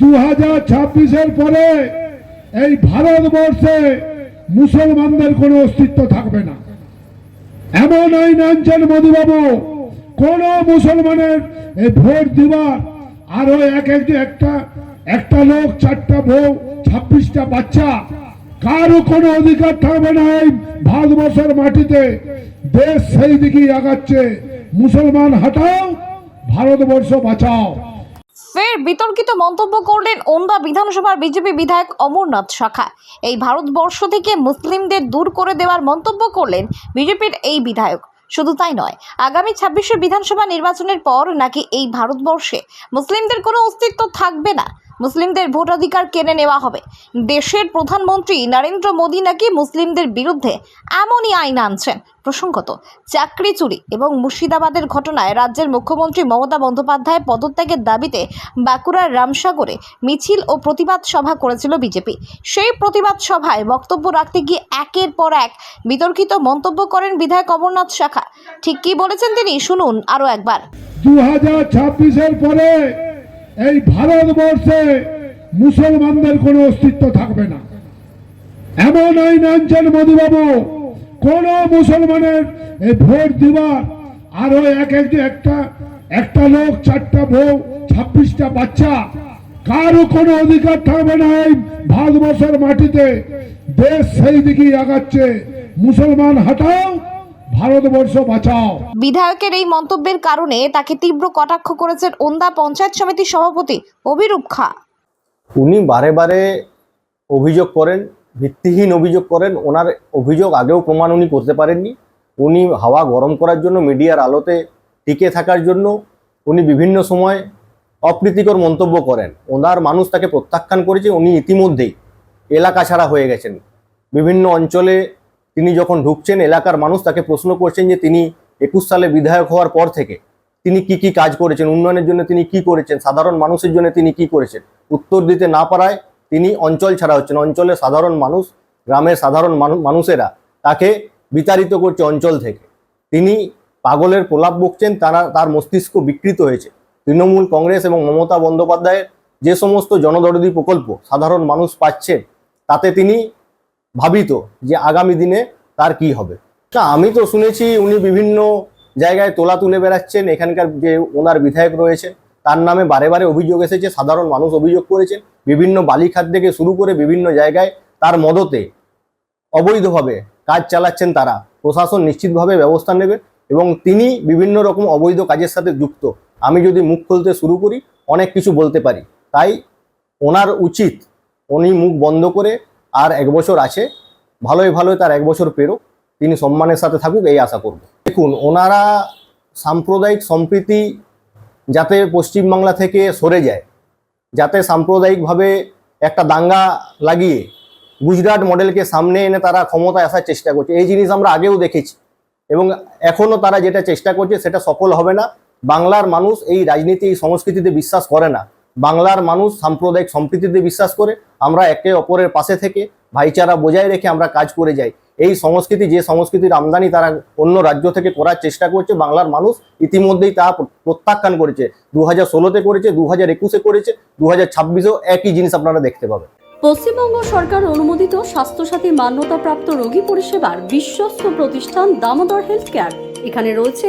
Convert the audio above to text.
দু হাজার ছাব্বিশের পরে এই ভারতবর্ষে মুসলমানদের কোনো অস্তিত্ব থাকবে না। এমন আইন আনছেন মোদীবাবু কোন মুসলমানের এই ভোট দিবার আরও এক এক একটা একটা লোক, চারটা বউ, ছাব্বিশটা বাচ্চা, কারও কোনো অধিকার থাকবে না এই ভারতবর্ষের মাটিতে। দেশ সেই দিকেই আগাচ্ছে। মুসলমান হটাও, ভারতবর্ষ বাঁচাও। ফের বিতর্কিত মন্তব্য করলেন ওন্দা বিধানসভার বিজেপি বিধায়ক অমরনাথ শাখা। এই ভারতবর্ষ থেকে মুসলিমদের দূর করে দেওয়ার মন্তব্য করলেন বিজেপির এই বিধায়ক। শুধু তাই নয়, আগামী ছাব্বিশে বিধানসভা নির্বাচনের পর নাকি এই ভারতবর্ষে মুসলিমদের কোনো অস্তিত্ব থাকবে না। মুসলিমদের ভোটাধিকার কেড়ে নেওয়া হবে। দেশের প্রধানমন্ত্রী নরেন্দ্র মোদী নাকি মুসলিমদের বিরুদ্ধে এমনই আইন আনছেন? প্রসঙ্গত, চাকরি চুরি এবং মুর্শিদাবাদের ঘটনায় রাজ্যের মুখ্যমন্ত্রী মমতা বন্দ্যোপাধ্যায় পদত্যাগের দাবিতে বাঁকুড়ার রামসাগরে মিছিল ও প্রতিবাদ সভা করেছিল বিজেপি। সেই প্রতিবাদ সভায় বক্তব্য রাখতে গিয়ে একের পর এক বিতর্কিত মন্তব্য করেন বিধায়ক অমরনাথ শাখা। ঠিক কি বলেছেন তিনি? শুনুন আরও একবার। দু হাজার পরে এই ভারতবর্ষে মুসলমানদের কোনো অস্তিত্ব থাকবে না। এমন আইন আনছেন মোদীবাবু, কোন মুসলমানের এই ভোট দিবার আরও এক এক একটা একটা লোক, চারটা বউ, ছাব্বিশটা বাচ্চা, কারও কোনো অধিকার থাকবে না এই ভারতবর্ষের মাটিতে। দেশ সেই দিকেই আগাচ্ছে। মুসলমান হটাও ভারতবর্ষ বাঁচাও। বিধায়কের এই মন্তব্যের কারণে তাকে তীব্র কটাক্ষ করেছেন ওন্দা পঞ্চায়েত সমিতির সভাপতি অভিরূপ খা। উনি বারে বারে অভিযোগ করেন ভিত্তিহীন অভিযোগ করেন। ওনার অভিযোগ আগেও প্রমাণ উনি করতে পারেননি। উনি হাওয়া গরম করার জন্য মিডিয়ার আলোতে টিকে থাকার জন্য উনি বিভিন্ন সময় অপ্রীতিকর মন্তব্য করেন। ওনার মানুষ তাকে প্রত্যাখ্যান করেছে উনি ইতিমধ্যেই এলাকা ছাড়া হয়ে গেছেন। বিভিন্ন অঞ্চলে তিনি যখন ঢুকছেন, এলাকার মানুষ তাকে প্রশ্ন করছেন যে তিনি একুশ সালে বিধায়ক হওয়ার পর থেকে তিনি কি কি কাজ করেছেন, উন্নয়নের জন্য তিনি কি করেছেন, সাধারণ মানুষের জন্য তিনি কি করেছেন? উত্তর দিতে না পারায় তিনি অঞ্চল ছাড়া হচ্ছেন। অঞ্চলের সাধারণ মানুষ, গ্রামের সাধারণ মানুষেরা তাকে বিতাড়িত করছে অঞ্চল থেকে। তিনি পাগলের প্রলাপ বকছেন, তারা, তার মস্তিষ্ক বিকৃত হয়েছে। তৃণমূল কংগ্রেস এবং মমতা বন্দ্যোপাধ্যায়ের যে সমস্ত জনদরদি প্রকল্প সাধারণ মানুষ পাচ্ছেন, তাতে তিনি ভাবিত যে আগামী দিনে তার কি হবে। তা আমি তো শুনেছি উনি বিভিন্ন জায়গায় তোলা তুলে বেড়াচ্ছেন, এখানকার যে ওনার বিধায়ক রয়েছে তার নামে বারে বারে অভিযোগ এসেছে, সাধারণ মানুষ অভিযোগ করেছেন, বিভিন্ন বালিখাত থেকে শুরু করে বিভিন্ন জায়গায় তার মদতে অবৈধভাবে কাজ চালাচ্ছেন তারা। প্রশাসন নিশ্চিতভাবে ব্যবস্থা নেবে এবং তিনি বিভিন্ন রকম অবৈধ কাজের সাথে যুক্ত। আমি যদি মুখ খুলতে শুরু করি, অনেক কিছু বলতে পারি। তাই ওনার উচিত, উনি মুখ বন্ধ করে আর এক বছর আছে। ভালোই ভালোই তার এক বছর পেরো তিনি সম্মানের সাথে থাকুক, এই আশা করব। দেখুন, ওনারা সাম্প্রদায়িক সম্প্রীতি যাতে পশ্চিমবাংলা থেকে সরে যায়, যাতে সাম্প্রদায়িকভাবে একটা দাঙ্গা লাগিয়ে গুজরাট মডেলকে সামনে এনে তারা ক্ষমতায় আসার চেষ্টা করছে। এই জিনিস আমরা আগেও দেখেছি এবং এখনও তারা যেটা চেষ্টা করছে সেটা সফল হবে না। বাংলার মানুষ এই রাজনীতি, এই সংস্কৃতিতে বিশ্বাস করে না। বাংলার মানুষ সাম্প্রদায়িক সম্প্রীতিতে বিশ্বাস করে, আমরা একে অপরের পাশে থেকে ভাইচারা বজায় রেখে আমরা কাজ করে যাই। এই সংস্কৃতি, যে সংস্কৃতির আমদানি তারা অন্য রাজ্য থেকে করার চেষ্টা করছে, বাংলার মানুষ ইতিমধ্যেই তা প্রত্যাখ্যান করেছে। দু হাজার ষোলোতে করেছে দু হাজার একুশে করেছে দু হাজার ছাব্বিশেও একই জিনিস আপনারা দেখতে পাবেন। পশ্চিমবঙ্গ সরকার অনুমোদিত স্বাস্থ্যসাথী মান্যতাপ্রাপ্ত রোগী পরিষেবার বিশ্বস্ত প্রতিষ্ঠান দামোদর হেলথ কেয়ার। এখানে রয়েছে